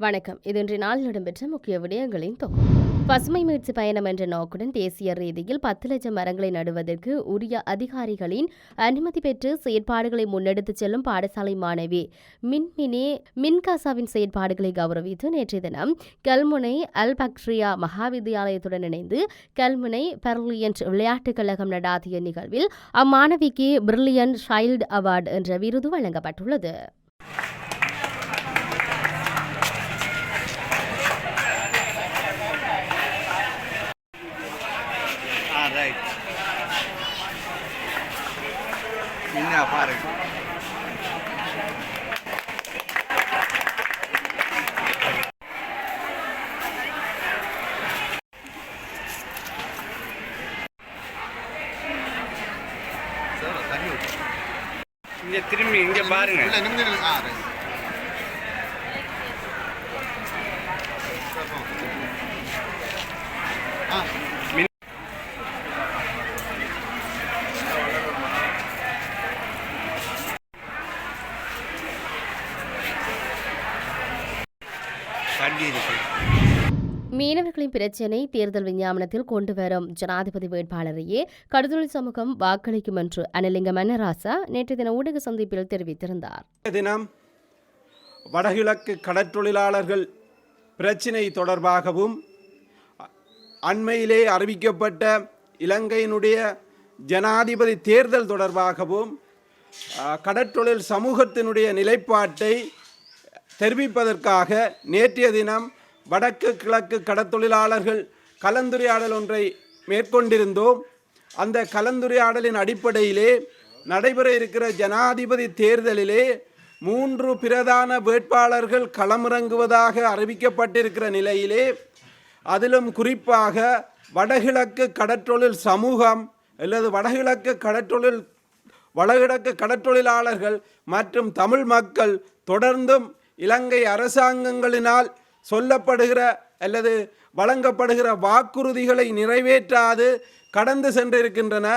வணக்கம். இது இன்றைய நாளில் இடம்பெற்ற முக்கிய விடயங்களின் தொகுப்பு. பசுமை மீட்சி பயணம் என்ற நோக்குடன் தேசிய ரீதியில் பத்து லட்சம் மரங்களை நடுவதற்கு உரிய அதிகாரிகளின் அனுமதி பெற்று செயற்பாடுகளை முன்னெடுத்துச் செல்லும் பாடசாலை மாணவி மின்மினே மின்காசாவின் செயற்பாடுகளை கௌரவித்து நேற்றைய தினம் கல்முனை அல் பக்ட்ரியா மகாவித்தியாலயத்துடன் இணைந்து கல்முனை பெர்லியன்ட் விளையாட்டுக் கழகம் நடாத்திய நிகழ்வில் அம்மாணவிக்கு பிரில்லியன்ட் சைல்டு அவார்டு என்ற விருது வழங்கப்பட்டுள்ளது. என்ன பாருங்க. இங்க திரும்பி இங்க பாருங்க. பிரச்சினை தேர்தல் விஞ்ஞாபனத்தில் கொண்டுவரும். ஜனாதிபதி வேட்பாளரையே கடுதொழில் சமூகம் வாக்களிக்கும் என்று அனலிங்க மன்னராசா நேற்று தின ஊடக சந்திப்பில் தெரிவித்திருந்தார். தினம் வடகிழக்கு கடற்றொழிலாளர்கள் பிரச்சினை தொடர்பாகவும் அண்மையிலே அறிவிக்கப்பட்ட இலங்கையினுடைய ஜனாதிபதி தேர்தல் தொடர்பாகவும் கடற்றொழில் சமூகத்தினுடைய நிலைப்பாட்டை தெரிவிப்பதற்காக நேற்றைய தினம் வடக்கு கிழக்கு கடற்தொழிலாளர்கள் கலந்துரையாடல் ஒன்றை மேற்கொண்டிருந்தோம். அந்த கலந்துரையாடலின் அடிப்படையிலே நடைபெற இருக்கிற ஜனாதிபதி தேர்தலிலே மூன்று பிரதான வேட்பாளர்கள் களமிறங்குவதாக அறிவிக்கப்பட்டிருக்கிற நிலையிலே அதிலும் குறிப்பாக வடகிழக்கு கடற்றொழில் சமூகம் அல்லது வடகிழக்கு கடற்றொழில் வடகிழக்கு கடற்றொழிலாளர்கள் மற்றும் தமிழ் மக்கள் தொடர்ந்தும் இலங்கை அரசாங்கங்களினால் சொல்லப்படுகிற அல்லது வழங்கப்படுகிற வாக்குறுதிகளை நிறைவேற்றாது கடந்து சென்றிருக்கின்றன.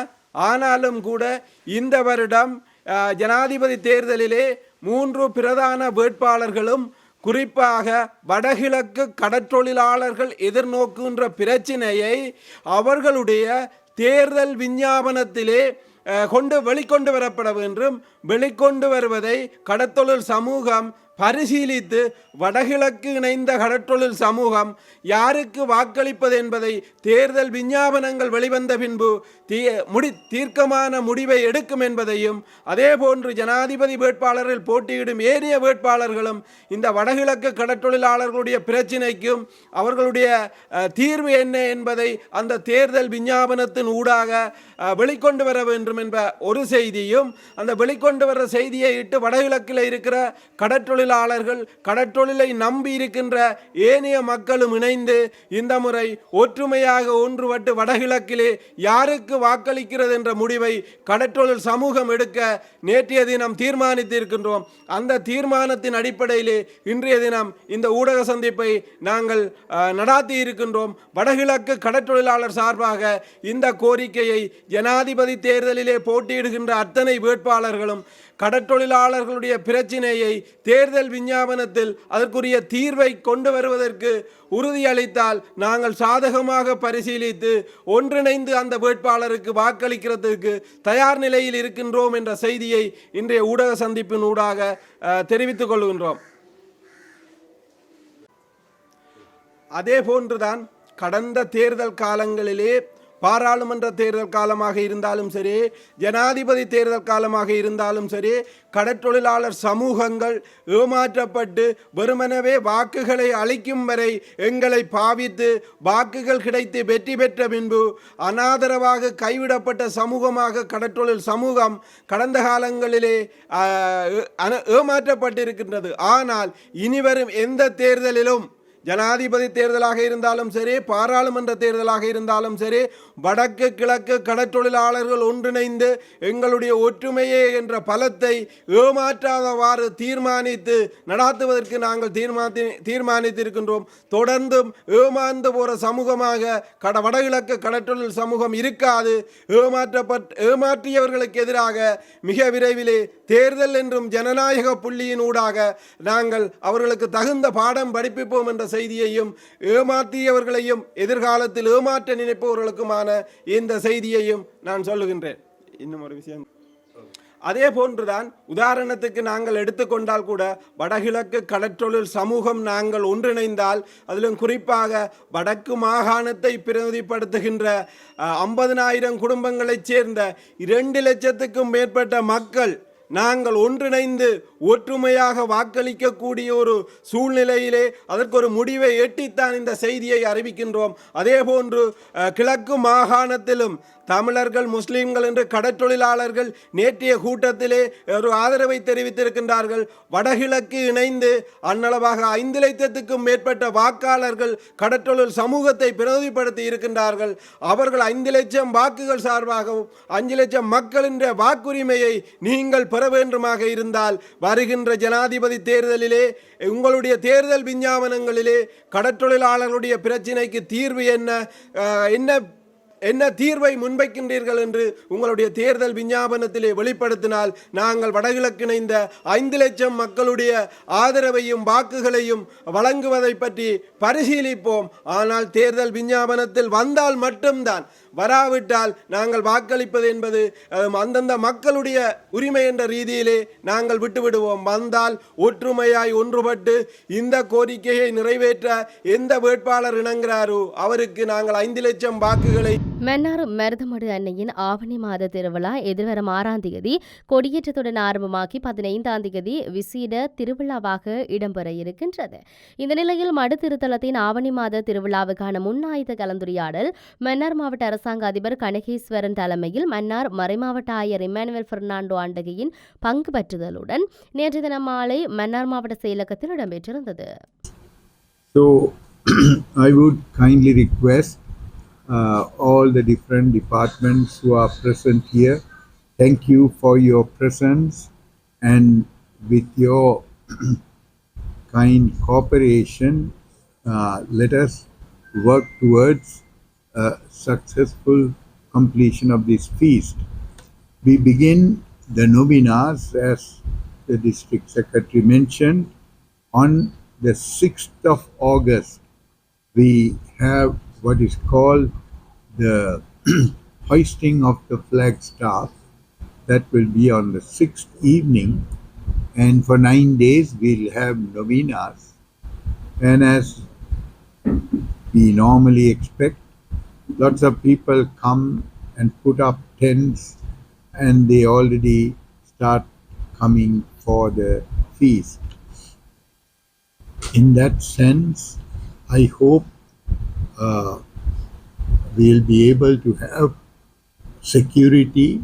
ஆனாலும் கூட இந்த வருடம் ஜனாதிபதி தேர்தலிலே மூன்று பிரதான வேட்பாளர்களும் குறிப்பாக வடகிழக்கு கடற்றொழிலாளர்கள் எதிர்நோக்குகின்ற பிரச்சினையை அவர்களுடைய தேர்தல் விஞ்ஞாபனத்திலே கொண்டு வெளிக்கொண்டு வரப்பட வேண்டும். வெளிக்கொண்டு வருவதை கடத்தொழில் சமூகம் பரிசீலித்து வடகிழக்கு இணைந்த கடற்றொழில் சமூகம் யாருக்கு வாக்களிப்பது என்பதை தேர்தல் விஞ்ஞாபனங்கள் வெளிவந்த பின்பு தீ முடி தீர்க்கமான முடிவை எடுக்கும் என்பதையும் அதே போன்று ஜனாதிபதி வேட்பாளர்கள் போட்டியிடும் ஏனைய வேட்பாளர்களும் இந்த வடகிழக்கு கடற்றொழிலாளர்களுடைய பிரச்சினைக்கும் அவர்களுடைய தீர்வு என்ன என்பதை அந்த தேர்தல் விஞ்ஞாபனத்தின் ஊடாக வெளிக்கொண்டு வர வேண்டும் என்ற ஒரு செய்தியும் அந்த வெளிக்கொண்டு வர செய்தியை இட்டு வடகிழக்கில் இருக்கிற கடற்றொழில் தொழிலாளர்கள் கடற்றொழிலை நம்பி இருக்கின்ற ஏனைய மக்களும் இணைந்து இந்த முறை ஒற்றுமையாக ஒன்றுபட்டு வடகிழக்கிலே யாருக்கு வாக்களிக்கிறது என்ற முடிவை கடற்றொழில் சமூகம் எடுக்க நேற்றைய தினம் தீர்மானித்திருக்கின்றோம். அந்த தீர்மானத்தின் அடிப்படையிலே இன்றைய தினம் இந்த ஊடக சந்திப்பை நாங்கள் நடாத்தி இருக்கின்றோம். வடகிழக்கு கடற்றொழிலாளர் சார்பாக இந்த கோரிக்கையை ஜனாதிபதி தேர்தலிலே போட்டியிடுகின்ற அத்தனை வேட்பாளர்களும் கடற்றொழிலாளர்களுடைய பிரச்சினையை தேர்தல் விஞ்ஞாபனத்தில் அதற்குரிய தீர்வை கொண்டு வருவதற்கு உறுதியளித்தால் நாங்கள் சாதகமாக பரிசீலித்து ஒன்றிணைந்து அந்த வேட்பாளருக்கு வாக்களிக்கிறதுக்கு தயார் நிலையில் இருக்கின்றோம் என்ற செய்தியை இன்றைய ஊடக சந்திப்பின் ஊடாக தெரிவித்துக் கொள்கின்றோம். அதே போன்றுதான் கடந்த தேர்தல் காலங்களிலே பாராளுமன்ற தேர்தல் காலமாக இருந்தாலும் சரி ஜனாதிபதி தேர்தல் காலமாக இருந்தாலும் சரி கடற்றொழிலாளர் சமூகங்கள் ஏமாற்றப்பட்டு வெறுமனவே வாக்குகளை அளிக்கும் வரை எங்களை பாவித்து வாக்குகள் கிடைத்து வெற்றி பெற்ற பின்பு அனாதரவாக கைவிடப்பட்ட சமூகமாக கடற்றொழில் சமூகம் கடந்த காலங்களிலே ஏமாற்றப்பட்டிருக்கின்றது. ஆனால் இனிவரும் எந்த தேர்தலிலும் ஜனாதிபதி தேர்தலாக இருந்தாலும் சரி பாராளுமன்ற தேர்தலாக இருந்தாலும் சரி வடக்கு கிழக்கு கடற்றொழிலாளர்கள் ஒன்றிணைந்து எங்களுடைய ஒற்றுமையே என்ற பலத்தை ஏமாற்றாதவாறு தீர்மானித்து நடாத்துவதற்கு நாங்கள் தீர்மானி தீர்மானித்திருக்கின்றோம். தொடர்ந்தும் ஏமாந்து போகிற சமூகமாக கட வடகிழக்கு கடற்றொழில் சமூகம் இருக்காது. ஏமாற்றப்பட் ஏமாற்றியவர்களுக்கு எதிராக மிக விரைவிலே தேர்தல் என்றும் ஜனநாயக புள்ளியின் ஊடாக நாங்கள் அவர்களுக்கு தகுந்த பாடம் படிப்பிப்போம் என்ற செய்தியையும் ஏமாற்றியவர்களையும் எதிர்காலத்தில் ஏமாற்ற நினைப்பவர்களுக்குமான இந்த செய்தியையும் நான் சொல்லுகின்றேன். இன்னும் ஒரு விஷயம். அதே போன்றுதான் உதாரணத்துக்கு நாங்கள் எடுத்துக்கொண்டால் கூட வடகிழக்கு கடற்றொழில் சமூகம் நாங்கள் ஒன்றிணைந்தால் அதிலும் குறிப்பாக வடக்கு மாகாணத்தை பிரதிநிதிப்படுத்துகின்ற ஐம்பதனாயிரம் குடும்பங்களைச் சேர்ந்த இரண்டு லட்சத்துக்கும் மேற்பட்ட மக்கள் நாங்கள் ஒன்றிணைந்து ஒற்றுமையாக வாக்களிக்கக்கூடிய ஒரு சூழ்நிலையிலே அதற்கு ஒரு முடிவை எட்டித்தான் இந்த செய்தியை அறிவிக்கின்றோம். அதே போன்று கிழக்கு மாகாணத்திலும் தமிழர்கள் முஸ்லீம்கள் என்று கடற்றொழிலாளர்கள் நேற்றைய கூட்டத்திலே ஒரு ஆதரவை தெரிவித்திருக்கின்றார்கள். வடகிழக்கு இணைந்து அன்னளவாக ஐந்து லட்சத்துக்கும் மேற்பட்ட வாக்காளர்கள் கடற்றொழில் சமூகத்தை பிரதிபடுத்தி இருக்கின்றார்கள். அவர்கள் ஐந்து லட்சம் வாக்குகள் சார்பாகவும் அஞ்சு லட்சம் மக்களின் வாக்குரிமையை நீங்கள் பெற வேண்டுமாக இருந்தால் வருகின்ற ஜனாதிபதி தேர்தலிலே உங்களுடைய தேர்தல் விஞ்ஞாபனங்களிலே கடற்றொழிலாளர்களுடைய பிரச்சினைக்கு தீர்வு என்ன என்ன என்ன தீர்வை முன்வைக்கின்றீர்கள் என்று உங்களுடைய தேர்தல் விஞ்ஞாபனத்திலே வெளிப்படுத்தினால் நாங்கள் வடகிழக்கிணைந்த ஐந்து லட்சம் மக்களுடைய ஆதரவையும் வாக்குகளையும் வழங்குவதை பற்றி பரிசீலிப்போம். ஆனால் தேர்தல் விஞ்ஞாபனத்தில் வந்தால் மட்டும்தான். வராவிட்டால் நாங்கள் வாக்களிப்பது என்பது அந்தந்த மக்களுடைய உரிமை என்ற ரீதியிலே நாங்கள் விட்டுவிடுவோம். வந்தால் ஒற்றுமையாய் ஒன்றுபட்டு இந்த கோரிக்கையை நிறைவேற்ற எந்த வேட்பாளர் இணங்குகிறாரோ அவருக்கு நாங்கள் ஐந்து லட்சம் வாக்குகளை மன்னார் மருதமடு அன்னையின் ஆவணி மாத திருவிழா எதிர்வரும் ஆறாம் தேதி கொடியேற்றத்துடன் ஆரம்பமாகி பதினைந்தாம் தேதி விசேட திருவிழாவாக இடம்பெற இருக்கின்றது. இந்த நிலையில் மடு திருத்தலத்தின் ஆவணி மாத திருவிழாவுக்கான முன்னாயுத கலந்துரையாடல் மன்னார் மாவட்ட அரசு அரசாங்க அதிபர் கனகேஸ்வரன் தலைமையில் மன்னார் மறைமாவட்ட ஆயர் இமானுவேல் பெர்னாண்டோ ஆண்டகையின் பங்கு பற்றுதலுடன் நேற்று தினம் மாலை மன்னார் மாவட்ட செயலகத்தில் இடம்பெற்றிருந்தது So I would kindly request uh, all the different departments who are present here. Thank you for your presence and with your kind cooperation, uh, let us work towards a successful completion of this feast. We begin the novenas, as the district secretary mentioned, on the 6th of August. We have what is called the hoisting of the flagstaff. That will be on the sixth evening, and for nine days we'll have novenas. And as we normally expect, lots of people come and put up tents and they already start coming for the feast. In that sense, I hope uh, we'll be able to have security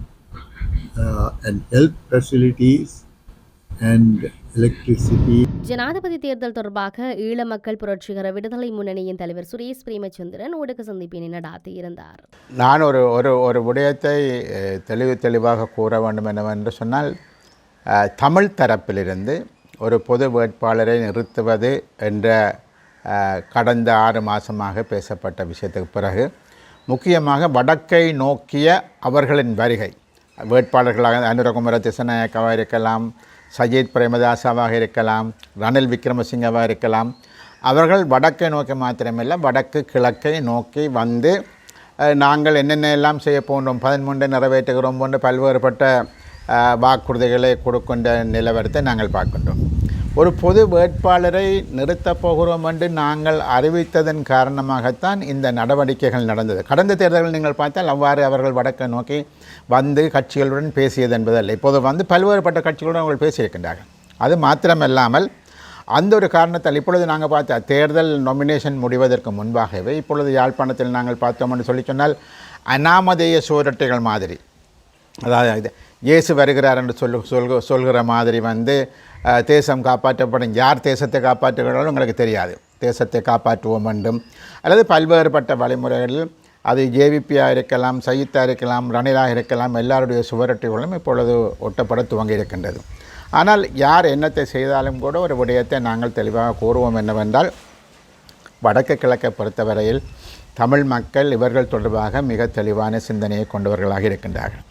uh, and health facilities and electricity ஜனாதிபதி தேர்தல் தொடர்பாக ஈழ மக்கள் புரட்சிகர விடுதலை முன்னணியின் தலைவர் சுரேஷ் பிரேமச்சந்திரன் ஊடக சந்திப்பினை நடாத்தியிருந்தார் நான் ஒரு ஒரு ஒரு விடயத்தை தெளிவு தெளிவாக கூற வேண்டும் என்னவென்று சொன்னால் தமிழ் தரப்பிலிருந்து ஒரு பொது வேட்பாளரை நிறுத்துவது என்ற கடந்த ஆறு மாதமாக பேசப்பட்ட விஷயத்துக்கு பிறகு முக்கியமாக வடக்கை நோக்கிய அவர்களின் வருகை வேட்பாளர்களாக அனுரகுமர திசநாயக்காவாக இருக்கலாம் சஜித் பிரேமதாசாவாக இருக்கலாம் ரணில் விக்ரமசிங்கவாக இருக்கலாம். அவர்கள் வடக்கை நோக்கி மாத்திரமில்லை வடக்கு கிழக்கை நோக்கி வந்து நாங்கள் என்னென்ன எல்லாம் செய்ய போன்றோம் பதிமூன்றை நிறைவேற்றுகிறோம் போன்ற பல்வேறுபட்ட வாக்குறுதிகளை கொடுக்கின்ற நிலவரத்தை நாங்கள் பார்க்கின்றோம். ஒரு பொது வேட்பாளரை நிறுத்தப் போகிறோம் என்று நாங்கள் அறிவித்ததன் காரணமாகத்தான் இந்த நடவடிக்கைகள் நடந்தது. கடந்த தேர்தல்கள் நீங்கள் பார்த்தால் அவ்வாறு அவர்கள் வடக்கை நோக்கி வந்து கட்சிகளுடன் பேசியது என்பதல்ல. இப்போது வந்து பல்வேறுபட்ட கட்சிகளுடன் அவர்கள் பேசியிருக்கின்றார்கள். அது மாத்திரமல்லாமல் அந்த ஒரு காரணத்தால் இப்பொழுது நாங்கள் பார்த்தா தேர்தல் நொமினேஷன் முடிவதற்கு முன்பாகவே இப்பொழுது யாழ்ப்பாணத்தில் நாங்கள் பார்த்தோம்னு சொல்லி சொன்னால் அனாமதேய சூரட்டைகள் மாதிரி. அதாவது இது இயேசு வருகிறார் என்று சொல்லு சொல்கிற மாதிரி வந்து தேசம் காப்பாற்றப்படும். யார் தேசத்தை காப்பாற்றுகிறாலும் உங்களுக்கு தெரியாது. தேசத்தை காப்பாற்றுவோம் என்றும். அல்லது பல்வேறுபட்ட வழிமுறைகளில் அது ஜேவிபியாக இருக்கலாம் சயித்தாக இருக்கலாம் ரணிலாக இருக்கலாம் எல்லாருடைய சுவரொட்டிகளும் இப்பொழுது ஒட்டப்பட துவங்கி இருக்கின்றது. ஆனால் யார் என்னத்தை செய்தாலும் கூட ஒரு விடயத்தை நாங்கள் தெளிவாக கூறுவோம் என்னவென்றால் வடக்கு கிழக்கை பொறுத்தவரையில் தமிழ் மக்கள் இவர்கள் தொடர்பாக மிக தெளிவான சிந்தனையை கொண்டவர்களாக இருக்கின்றார்கள்.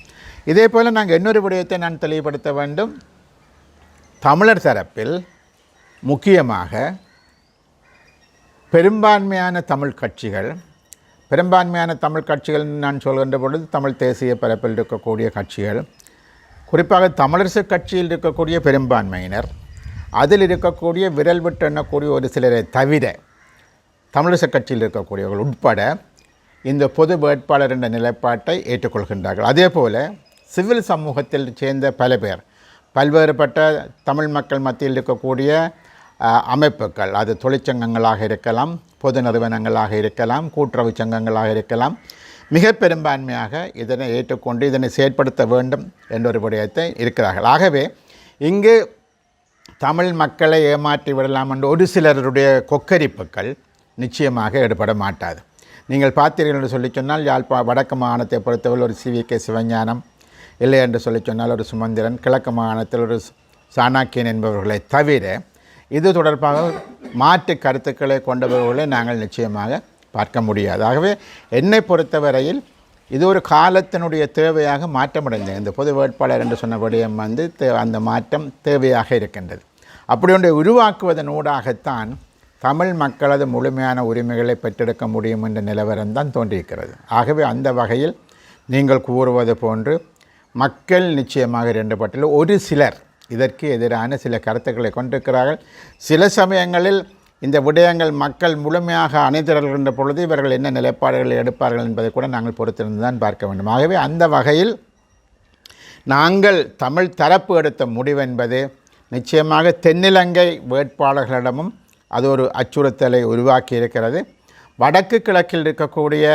இதே போல் நாங்கள் இன்னொரு விடயத்தை நான் தெளிவுபடுத்த வேண்டும். தமிழர் தரப்பில் முக்கியமாக பெரும்பான்மையான தமிழ் கட்சிகள் பெரும்பான்மையான தமிழ் கட்சிகள் நான் சொல்கின்ற பொழுது தமிழ் தேசிய பரப்பில் இருக்கக்கூடிய கட்சிகள் குறிப்பாக தமிழரசு கட்சியில் இருக்கக்கூடிய பெரும்பான்மையினர் அதில் இருக்கக்கூடிய விரல் விட்டு எண்ணக்கூடிய ஒரு சிலரை தவிர தமிழரசு கட்சியில் இருக்கக்கூடியவர்கள் உட்பட இந்த பொது வேட்பாளர் என்ற நிலைப்பாட்டை ஏற்றுக்கொள்கின்றார்கள். அதே போல் சிவில் சமூகத்தில் சேர்ந்த பல பேர் பல்வேறுபட்ட தமிழ் மக்கள் மத்தியில் இருக்கக்கூடிய அமைப்புகள். அது தொழிற்சங்கங்களாக இருக்கலாம் பொது நிறுவனங்களாக இருக்கலாம் கூட்டுறவு சங்கங்களாக இருக்கலாம். மிக பெரும்பான்மையாக இதனை ஏற்றுக்கொண்டு இதனை செயற்படுத்த வேண்டும் என்ற ஒரு விடயத்தை இருக்கிறார்கள். ஆகவே இங்கு தமிழ் மக்களை ஏமாற்றி விடலாம் என்ற ஒரு சிலருடைய கொக்கரிப்புகள் நிச்சயமாக ஈடுபட மாட்டாது. நீங்கள் பார்த்தீர்கள் என்று சொல்லி சொன்னால் யாழ்ப்பா வடக்கு மாகாணத்தை பொறுத்தவரை ஒரு சிவி கே சிவஞானம் இல்லை என்று சொல்லி சொன்னால் ஒரு சுமந்திரன் கிழக்கு மாகாணத்தில் ஒரு சாணாக்கியன் என்பவர்களை தவிர இது தொடர்பாக மாற்று கருத்துக்களை கொண்டவர்களை நாங்கள் நிச்சயமாக பார்க்க முடியாது. ஆகவே என்னை பொறுத்தவரையில் இது ஒரு காலத்தினுடைய தேவையாக மாற்றமடைந்தது. இந்த பொது வேட்பாளர் என்று சொன்ன வந்து தே- அந்த மாற்றம் தேவையாக இருக்கின்றது. அப்படி ஒன்றை உருவாக்குவதன் ஊடாகத்தான் தமிழ் மக்களது முழுமையான உரிமைகளை பெற்றெடுக்க முடியும் என்ற நிலவரம் தான் தோன்றியிருக்கிறது. ஆகவே அந்த வகையில் நீங்கள் கூறுவது போன்று மக்கள் நிச்சயமாக இரண்டு பட்டியல். ஒரு சிலர் இதற்கு எதிரான சில கருத்துக்களை கொண்டிருக்கிறார்கள். சில சமயங்களில் இந்த விடயங்கள் மக்கள் முழுமையாக அணிதிரள்கின்ற பொழுது இவர்கள் என்ன நிலைப்பாடுகளை எடுப்பார்கள் என்பதை கூட நாங்கள் பொறுத்திருந்து தான் பார்க்க வேண்டும். ஆகவே அந்த வகையில் நாங்கள் தமிழ் தரப்பு எடுத்த முடிவென்பது நிச்சயமாக தென்னிலங்கை வேட்பாளர்களிடமும் அது ஒரு அச்சுறுத்தலை உருவாக்கி இருக்கிறது. வடக்கு கிழக்கில் இருக்கக்கூடிய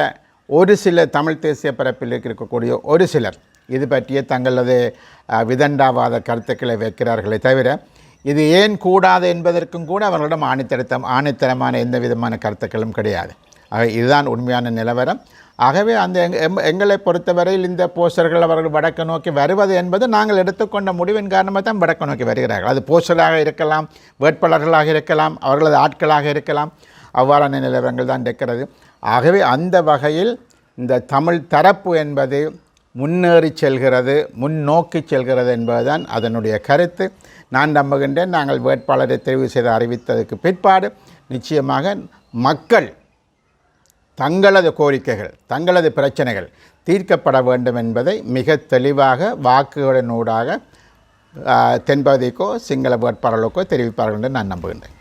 ஒரு சில தமிழ் தேசிய பரப்பில் இருக்கக்கூடிய ஒரு சிலர் இது பற்றிய தங்களது விதண்டாவாத கருத்துக்களை வைக்கிறார்களே தவிர இது ஏன் கூடாது என்பதற்கும் கூட அவர்களிடம் ஆணித்தரத்தம் ஆணித்தரமான எந்த விதமான கருத்துக்களும் கிடையாது. ஆக இதுதான் உண்மையான நிலவரம். ஆகவே அந்த எங் எம்- எங்களை பொறுத்தவரையில் இந்த போஸ்டர்கள் அவர்கள் வடக்கு நோக்கி வருவது என்பது நாங்கள் எடுத்துக்கொண்ட முடிவின் காரணமாக தான் வடக்கு நோக்கி வருகிறார்கள். அது போஸ்டராக இருக்கலாம் வேட்பாளர்களாக இருக்கலாம் அவர்களது ஆட்களாக இருக்கலாம். அவ்வாறான நிலவரங்கள் தான் இருக்கிறது. ஆகவே அந்த வகையில் இந்த தமிழ் தரப்பு என்பது முன்னேறி செல்கிறது முன்னோக்கி செல்கிறது என்பதுதான் அதனுடைய கருத்து. நான் நம்புகின்றேன் நாங்கள் வேட்பாளரை தெரிவு செய்து அறிவித்ததற்கு பிற்பாடு நிச்சயமாக மக்கள் தங்களது கோரிக்கைகள் தங்களது பிரச்சனைகள் தீர்க்கப்பட வேண்டும் என்பதை மிக தெளிவாக வாக்குகளினூடாக தென்பகுதிக்கோ சிங்கள வேட்பாளர்களுக்கோ தெரிவிப்பார்கள் என்று நான் நம்புகின்றேன்.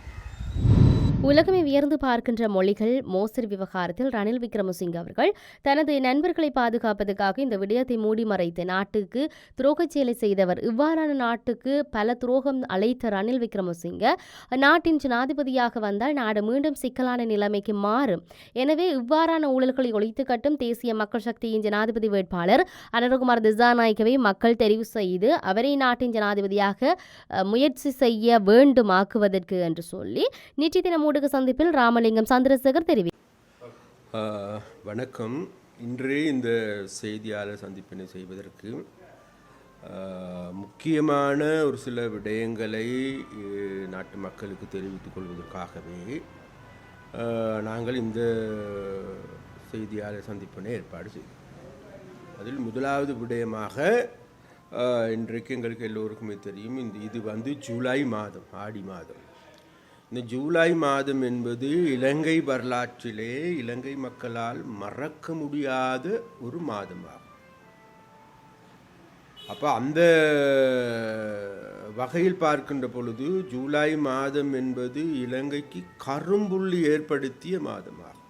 உலகமே வியர்ந்து பார்க்கின்ற மொழிகள் மோசடி விவகாரத்தில் ரணில் விக்ரமசிங்க அவர்கள் தனது நண்பர்களை பாதுகாப்பதற்காக இந்த விடயத்தை மூடி மறைத்து நாட்டுக்கு துரோகச் செயலை செய்தவர். இவ்வாறான நாட்டுக்கு பல துரோகம் அழைத்த ரணில் விக்ரமசிங்க நாட்டின் ஜனாதிபதியாக வந்தால் நாடு மீண்டும் சிக்கலான நிலைமைக்கு மாறும். எனவே இவ்வாறான ஊழல்களை ஒழித்து கட்டும் தேசிய மக்கள் சக்தியின் ஜனாதிபதி வேட்பாளர் அனுரகுமார் திசாநாயக்கவை மக்கள் தெரிவு செய்து அவரை நாட்டின் ஜனாதிபதியாக முயற்சி செய்ய வேண்டுமாக்குவதற்கு என்று சொல்லி நிச்சய தின ஊடக சந்திப்பில் ராமலிங்கம் சந்திரசேகர் தெரிவித்தார் வணக்கம். இன்றே இந்த செய்தியாளர் சந்திப்பினை செய்வதற்கு முக்கியமான ஒரு சில விடயங்களை நாட்டு மக்களுக்கு தெரிவித்துக் கொள்வதற்காகவே நாங்கள் இந்த செய்தியாளர் சந்திப்பினை ஏற்பாடு செய்தோம். அதில் முதலாவது விடயமாக இன்றைக்கு எங்களுக்கு எல்லோருக்குமே தெரியும் இந்த இது வந்து ஜூலை மாதம் ஆடி மாதம். இந்த ஜூலை மாதம் என்பது இலங்கை வரலாற்றிலே இலங்கை மக்களால் மறக்க முடியாத ஒரு மாதமாகும். அப்போ அந்த வகையில் பார்க்கின்ற பொழுது ஜூலை மாதம் என்பது இலங்கைக்கு கரும்புள்ளி ஏற்படுத்திய மாதமாகும்.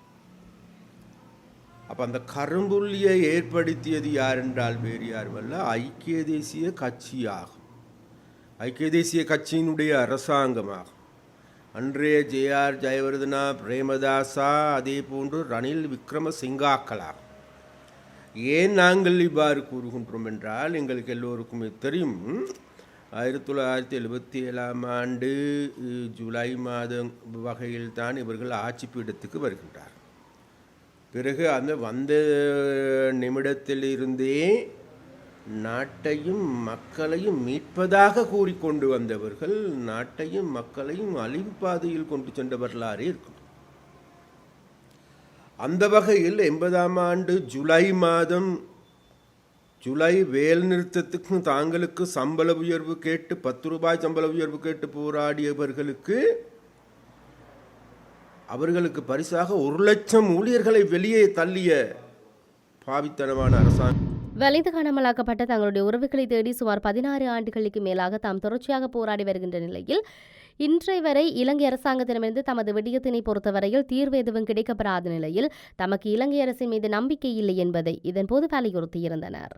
அப்போ அந்த கரும்புள்ளியை ஏற்படுத்தியது யார் என்றால் வேறு யாருமல்ல ஐக்கிய தேசிய கட்சியாகும் ஐக்கிய தேசிய கட்சியினுடைய அரசாங்கமாகும். அன்றைய ஜேஆர் ஜெயவர்தனா பிரேமதாசா அதே போன்று ரணில் விக்ரமசிங்காக்களாகும் ஏன் நாங்கள் இவ்வாறு கூறுகின்றோம் என்றால் எங்களுக்கு எல்லோருக்குமே தெரியும். ஆயிரத்தி தொள்ளாயிரத்தி எழுபத்தி ஏழாம் ஆண்டு ஜூலை மாதம் வகையில் தான் இவர்கள் ஆட்சி பீடத்துக்கு வருகின்றார். பிறகு அந்த வந்த நிமிடத்திலிருந்தே நாட்டையும் மக்களையும் மீட்பதாக கூறிக்கொண்டு வந்தவர்கள் நாட்டையும் மக்களையும் அழிவுப்பாதையில் கொண்டு சென்ற வரலாறு இருக்கும். அந்த வகையில் எண்பதாம் ஆண்டு ஜூலை மாதம் ஜூலை வேல் நிறுத்தத்துக்கு தாங்களுக்கு சம்பள உயர்வு கேட்டு பத்து ரூபாய் சம்பள உயர்வு கேட்டு போராடியவர்களுக்கு அவர்களுக்கு பரிசாக ஒரு லட்சம் ஊழியர்களை வெளியே தள்ளிய பாவித்தனமான அரசாங்கம் வலிந்து காணாமலாக்கப்பட்ட தங்களுடைய உறவுகளை தேடி சுமார் பதினாறு ஆண்டுகளுக்கு மேலாக தாம் தொடர்ச்சியாக போராடி வருகின்ற நிலையில் இன்றை வரை இலங்கை அரசாங்கத்திடமிருந்து தமது விடயத்தினை பொறுத்தவரையில் தீர்வு எதுவும் கிடைக்கப்படாத நிலையில் தமக்கு இலங்கை அரசின் மீது நம்பிக்கை இல்லை என்பதை இதன்போது வலியுறுத்தியிருந்தனர்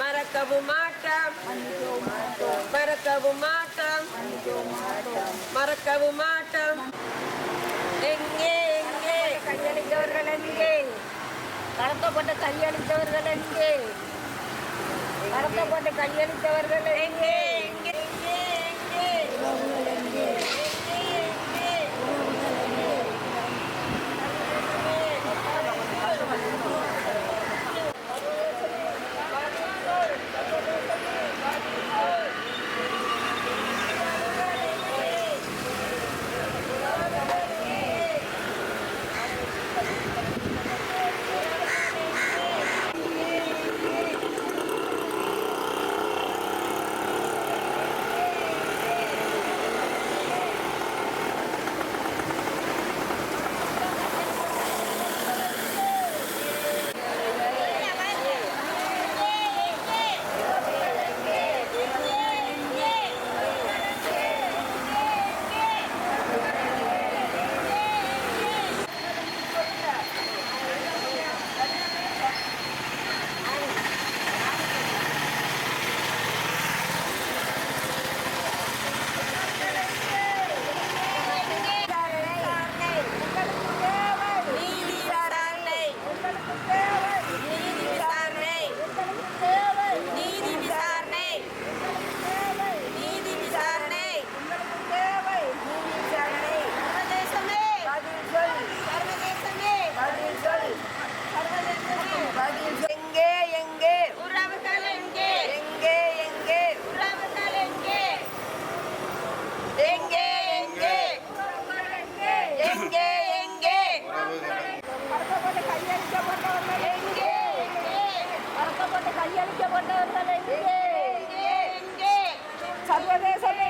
மறக்கவும் மாட்டோம் மறக்கவும் மாட்டோம் மறக்கவும் மாட்டோம் எங்கே எங்கே கையளித்தவர்கள் எங்கே கடத்தப்பட்ட கையளித்தவர்கள் எங்கே? கடத்தப்பட்ட கையளித்தவர்கள் எங்கே எங்கே எங்கே எங்கே எங்கே நீதி விசாரணை நீதி விசாரணை நீதி விசாரணை நீதி விசாரணை சர்வதேசமே சர்வதேசமே எங்கே எங்கே உறவுகள் எங்கே எங்கே எங்கே உறவுகள் எங்கே எங்கே எங்கே எங்கே எங்கே பறக்கப்பட்டு கையளிக்கப்பட்டவர்கள் எங்கே எங்கே பறக்கப்பட்டு கையளிக்கப்பட்டவர்கள் எங்கே எங்கே எங்கே சர்வதேசமே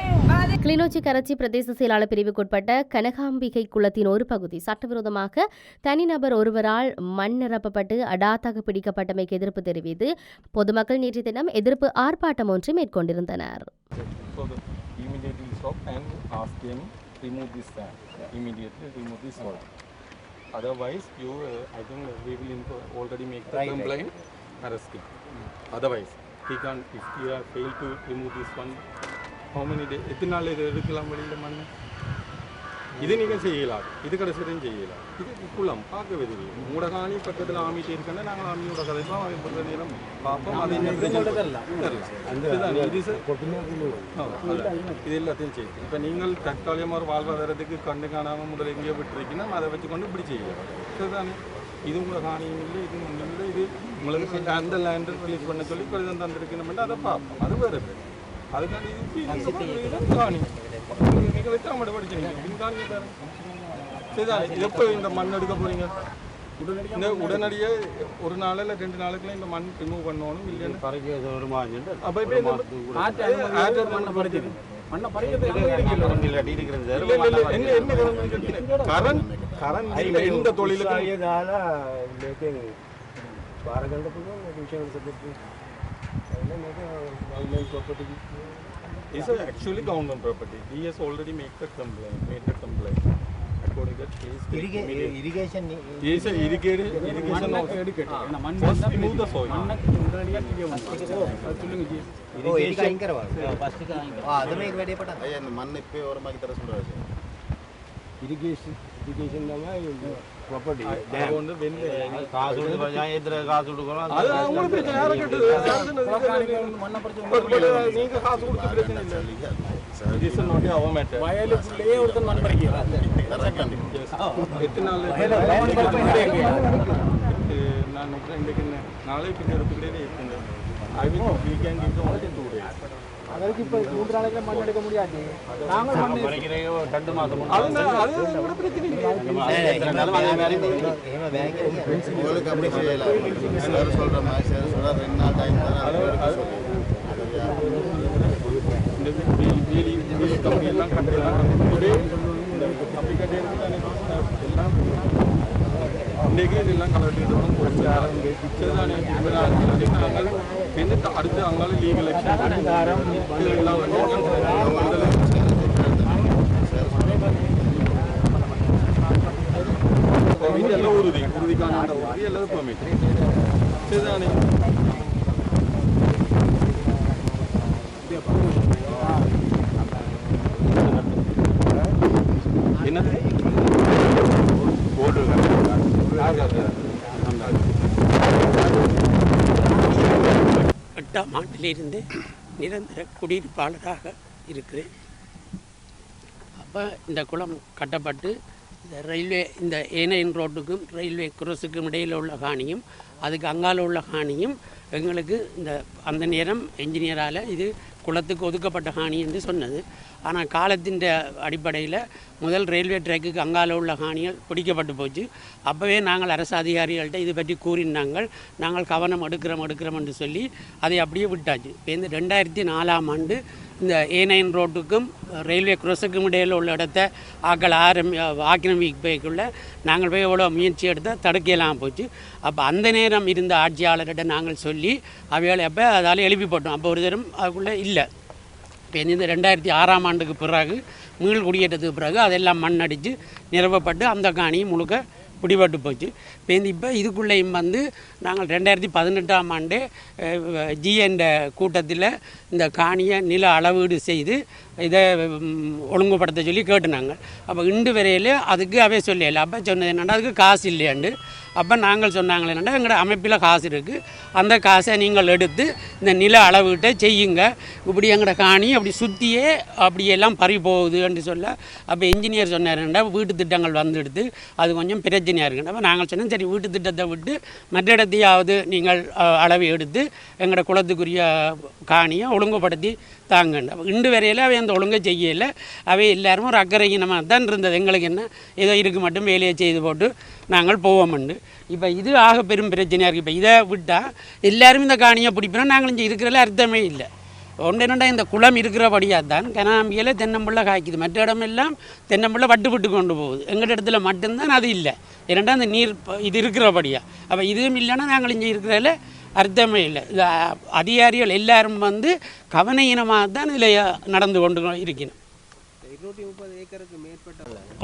கிளிநொச்சி கரச்சி பிரதேச செயலாளர் பிரிவுக்குட்பட்ட கனகாம்பிகை குளத்தின் ஒரு பகுதி சட்டவிரோதமாக தனிநபர் ஒருவரால் மண் நிரப்பப்பட்டு அடாத்தாக பிடிக்கப்பட்டமைக்கு எதிர்ப்பு தெரிவித்து பொதுமக்கள் நேற்று தினம் எதிர்ப்பு ஆர்ப்பாட்டம் ஒன்று மேற்கொண்டிருந்தனர். Otherwise, you, uh, I think we will info- already make the complaint, arrest him. Otherwise, he can't, if he are failed to remove this one, how many days, எத்தனை நாள் இது எடுக்கலாம் வெளியில் மண் இது நீங்கள் செய்யலாம். இது கடைசியும் செய்யலாம். இது குளம் பார்க்கவே தெரியும் உங்களோட காணி பக்கத்தில் ஆமிட்டு இருக்கேன்னா நாங்கள் ஆமியோட கதைப்போம் அவங்க நேரம் பார்ப்போம். அது என்ன இதுதான் இது எல்லாத்தையும் செய்யும் இப்போ நீங்கள் தற்காலிகமாக ஒரு வாழ்வாதாரத்துக்கு கண்ணு காணாமல் முதல்ல எங்கேயோ விட்டுருக்கீங்கன்னா அதை வச்சுக்கொண்டு இப்படி செய்யலாம். சரிதானே? இது உங்களை காணியும் இல்லை இது ஒன்றும் இல்லை இது உங்களுக்கு அந்த லேண்டர் ரிலீஸ் பண்ண சொல்லி கடிதம் தந்திருக்கணும் அதை பார்ப்போம். அது வேறு பேர் அதுக்காண்டி இது காணி நீங்கள் வச்சு அவங்கள்ட்ட படிச்சீங்க இது எப்போ இந்த மண் எடுக்க போறீங்க இந்த உடனடியே ஒரு நாள் இல்லை ரெண்டு நாளுக்குள்ள இந்த மண் ரிமூவ் பண்ணணும் இல்லைன்னு அப்போ இப்போ இந்த ஆற்று மண்ணை It's actually government property. He has already made the complaint. Made the complaint. According to that, he is Irriga irrigation. He is irrigated. Irrigation also. First remove the soil. वो एडी का आइंकर वाला फ़र्स्ट का आइंकर हाँ ಅದನ್ನ ಈಗ ರೆಡಿ ಪಟ ಅಯ್ಯ ಮಣ್ಣೆ ಇಪ್ಪೆ ಅವರ ಮಾಗಿ ತರ ಸುಂದರ ಇರಿಗೇಷನ್ ಇರಿಗೇಷನ್ ನಮ್ಮ the- காசு கொஞ்சம் எதிர காசு கொடுக்கணும்? அது அவங்களுக்கு பிரச்சனை யாரை கேட்டது? நீங்க காசு கொடுத்த பிரச்சனை இல்லை. வயலுக்குள்ளேயே ஒருத்தன் மண் நாள்? நான் நினைக்கிறேன் இன்றைக்கு என்ன? நாளை பின்ன எடுத்துக்கிட்டே இருக்குங்க I will we can give அதற்கு இப்போ மூன்று நாளைக்கு மண் எடுக்க முடியாது நாங்கள் மண் ரெண்டு மாதம் அது நான் அது ஒரு பிரச்சனை இல்லை. உங்களுக்கு அப்படி செய்யல சார் சொல்ற மாதிரி சார் சொல்ற ரெண்டு நாள் டைம் எல்லாம் கட்டலாம் ஒரே இந்த கம்பி கட்டி எல்லாம் இன்றைக்கு இதெல்லாம் கலட்டிட்டு குறைச்சி சரிதானே இப்போ நாங்கள் பின்னிட்டு அடுத்து அங்கால லீகல் இதெல்லாம் வந்து பெர்மிட் எல்லாம் உறுதி. உறுதிக்கான அந்த உறுதி எல்லாம் எட்டாம் ஆண்டிலிருந்து நிரந்தர குடியிருப்பாளராக இருக்கிறேன். அப்போ இந்த குளம் கட்டப்பட்டு இந்த ரயில்வே இந்த ஏனையின் ரோட்டுக்கும் ரயில்வே குரோஸுக்கும் இடையில் உள்ள காணியும் அதுக்கு அங்கால உள்ள காணியும் எங்களுக்கு இந்த அந்த நேரம் என்ஜினியரால் இது குளத்துக்கு ஒதுக்கப்பட்ட காணி என்று சொன்னது. ஆனால் காலத்தின் அடிப்படையில் முதல் ரயில்வே ட்ராக்குக்கு அங்கால உள்ள காணிகள் பிடிக்கப்பட்டு போச்சு. அப்போவே நாங்கள் அரசு அதிகாரிகள்கிட்ட இது பற்றி கூறினாங்கள். நாங்கள் கவனம் எடுக்கிறோம் எடுக்கிறோம் என்று சொல்லி அதை அப்படியே விட்டாச்சு. இப்போ இந்த ரெண்டாயிரத்தி நாலாம் ஆண்டு இந்த ஏ நைன் ரோட்டுக்கும் ரயில்வே குரோஸுக்கும் இடையில் உள்ள இடத்த ஆக்கள் ஆரம்பி ஆக்கிரமிப்புக்குள்ள நாங்கள் போய் எவ்வளோ முயற்சி எடுத்தால் தடுக்கலாம் போச்சு. அப்போ அந்த நேரம் இருந்த ஆட்சியாளர்கிட்ட நாங்கள் சொல்லி அவையால் அப்போ அதால் எழுப்பி போட்டோம். அப்போ ஒரு தரம் அதுக்குள்ளே இல்லை. இப்போ இந்த ரெண்டாயிரத்தி ஆறாம் ஆண்டுக்கு பிறகு மீள் குடியேற்றத்துக்கு பிறகு அதெல்லாம் மண் அடித்து நிரப்பப்பட்டு அந்த காணியும் முழுக்க பிடிபட்டு போச்சு. இப்போ இந்த இப்போ இதுக்குள்ளேயும் வந்து நாங்கள் ரெண்டாயிரத்தி பதினெட்டாம் ஆண்டு ஜிஎன்ற கூட்டத்தில் இந்த காணியை நில அளவீடு செய்து இதை ஒழுங்குபடுத்த சொல்லி கேட்டுனாங்க. அப்போ இண்டு வரையில் அதுக்கு அவே சொல்லல அப்போ சொன்னது என்னென்னா அதுக்கு காசு இல்லையாண்டு. அப்போ நாங்கள் சொன்னாங்களே என்னென்னா எங்களோட அமைப்பில் காசு இருக்குது அந்த காசை நீங்கள் எடுத்து இந்த நில அளவுகிட்ட செய்யுங்க. இப்படி எங்களோட காணி அப்படி சுற்றியே அப்படியெல்லாம் பறி போகுதுன்னு சொல்ல அப்போ இன்ஜினியர் சொன்னாருண்டா வீட்டு திட்டங்கள் வந்துடுது அது கொஞ்சம் பிரச்சனை பிரச்சனையாக இருக்குண்டா அப்போ நாங்கள் சொன்னோம் சரி வீட்டு திட்டத்தை விட்டு மற்ற இடத்தையாவது நீங்கள் அளவு எடுத்து எங்களோட குளத்துக்குரிய காணியை ஒழுங்குபடுத்தி தாங்கண்டு. அப்போ இண்டு வரையில் அவை அந்த ஒழுங்கை செய்யலை. அவை எல்லாரும் ஒரு அக்கறையினமாக தான் இருந்தது. எங்களுக்கு என்ன ஏதோ இருக்கு மட்டும் வேலையை செய்து போட்டு நாங்கள் போவோம்ண்டு. இப்போ இது ஆக பெரும் பிரச்சனையாக இருக்குது இப்போ இதை விட்டால் எல்லாரும் இந்த காணியை பிடிப்பினா நாங்கள் இங்கே இருக்கிறதுல அர்த்தமே இல்லை. ஒன்று என்னடா இந்த குளம் இருக்கிறபடியாக தான். கனாம்பியில் தென்னம்புள்ள காய்க்குது. மற்ற இடமெல்லாம் தென்னம்புள்ள வட்டு விட்டு கொண்டு போகுது. எங்கள் இடத்துல மட்டும்தான் அது இல்லை. ஏன்னா அந்த நீர் இது இருக்கிறபடியா. அப்போ இதுவும் இல்லைன்னா நாங்கள் இங்கே இருக்கிறதுல அர்த்தமே இல்லை. இது அதிகாரிகள் எல்லாரும் வந்து கவனஈனமாக தான் இதில் நடந்து கொண்டு இருக்கணும்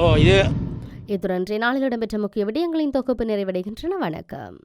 ஓ இது இத்துடன் நாளில் இடம்பெற்ற முக்கிய விடயங்களின் தொகுப்பு நிறைவடைகின்றன. வணக்கம்.